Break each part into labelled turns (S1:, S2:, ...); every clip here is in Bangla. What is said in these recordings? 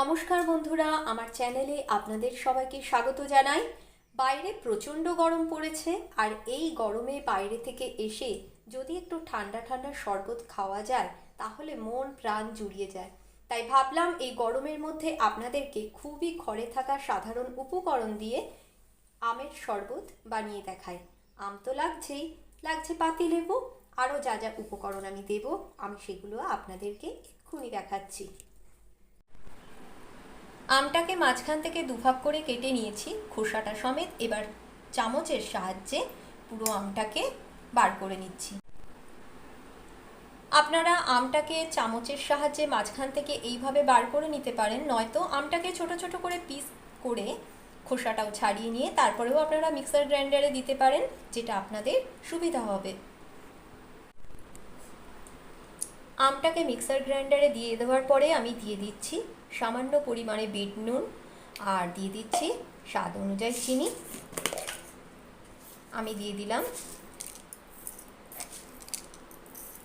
S1: নমস্কার বন্ধুরা, আমার চ্যানেলে আপনাদের সবাইকে স্বাগত জানাই। বাইরে প্রচণ্ড গরম পড়েছে, আর এই গরমে বাইরে থেকে এসে যদি একটু ঠান্ডা ঠান্ডা শরবত খাওয়া যায়, তাহলে মন প্রাণ জুড়িয়ে যায়। তাই ভাবলাম এই গরমের মধ্যে আপনাদেরকে খুবই ঘরে থাকা সাধারণ উপকরণ দিয়ে আমের শরবত বানিয়ে দেখাই। আম তো লাগছেই, লাগছে পাতি লেবু, আরও যা যা উপকরণ আমি দেব, আমি সেগুলো আপনাদেরকে এক্ষুনি দেখাচ্ছি। আমটাকে মাঝখান থেকে দুভাগ করে কেটে নিয়েছি, খোসাটা সমেত। এবার চামচের সাহায্যে পুরো আমটাকে বার করে নিচ্ছি। আপনারা আমটাকে চামচের সাহায্যে মাঝখান থেকে এইভাবে বার করে নিতে পারেন, নয়তো আমটাকে ছোট ছোট করে পিস করে খোসাটাও ছাড়িয়ে নিয়ে তারপরেও আপনারা মিক্সার গ্রাইন্ডারে দিতে পারেন, যেটা আপনাদের সুবিধা হবে। আমটাকে মিক্সার গ্রাইন্ডারে দিয়ে দেওয়ার পরে আমি দিয়ে দিচ্ছি সামান্য পরিমাণে বিট নুন আর দিয়ে দিচ্ছি স্বাদ অনুযায়ী চিনি। আমি দিয়ে দিলাম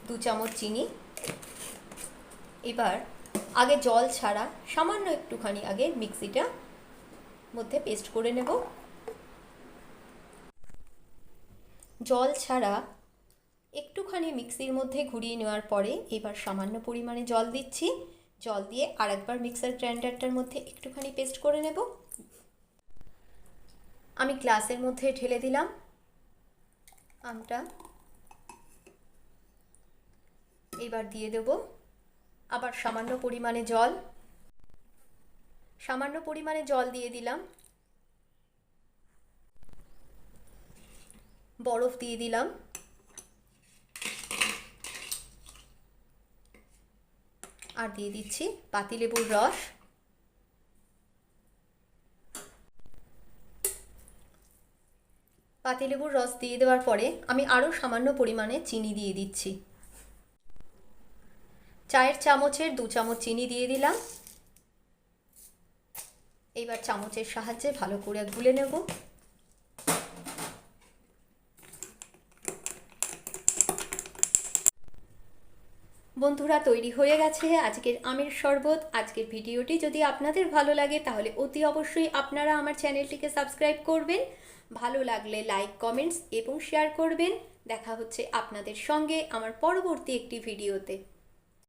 S1: দু চামচ চিনি। এবার আগে জল ছাড়া সামান্য একটুখানি আগে মিক্সিটা মধ্যে পেস্ট করে নেব। জল ছাড়া একটুখানি মিক্সির মধ্যে ঘুরিয়ে নেওয়ার পরে এবার সামান্য পরিমাণে জল দিচ্ছি। জল দিয়ে আরেকবার মিক্সার গ্রাইন্ডারটার মধ্যে একটুখানি পেস্ট করে নেব। আমি গ্লাসের মধ্যে ঢেলে দিলাম আমটা। এবার দিয়ে দেব আবার সামান্য পরিমাণে জল। সামান্য পরিমাণে জল দিয়ে দিলাম। বরফ দিয়ে দিলাম। আর দিয়ে দিচ্ছি পাতিলেবুর রস। পাতিলেবুর রস দিয়ে দেওয়ার পরে আমি আরও সামান্য পরিমাণে চিনি দিয়ে দিচ্ছি। চায়ের চামচের দু চামচ চিনি দিয়ে দিলাম। এইবার চামচের সাহায্যে ভালো করে গুলে নেব। বন্ধুরা, তৈরি হয়ে গেছে আজকের আমের শরবত। আজকের ভিডিওটি যদি আপনাদের ভালো লাগে, তাহলে অতি অবশ্যই আপনারা আমার চ্যানেলটিকে সাবস্ক্রাইব করবেন। ভালো লাগলে লাইক, কমেন্টস এবং শেয়ার করবেন। দেখা হচ্ছে আপনাদের সঙ্গে আমার পরবর্তী একটি ভিডিওতে।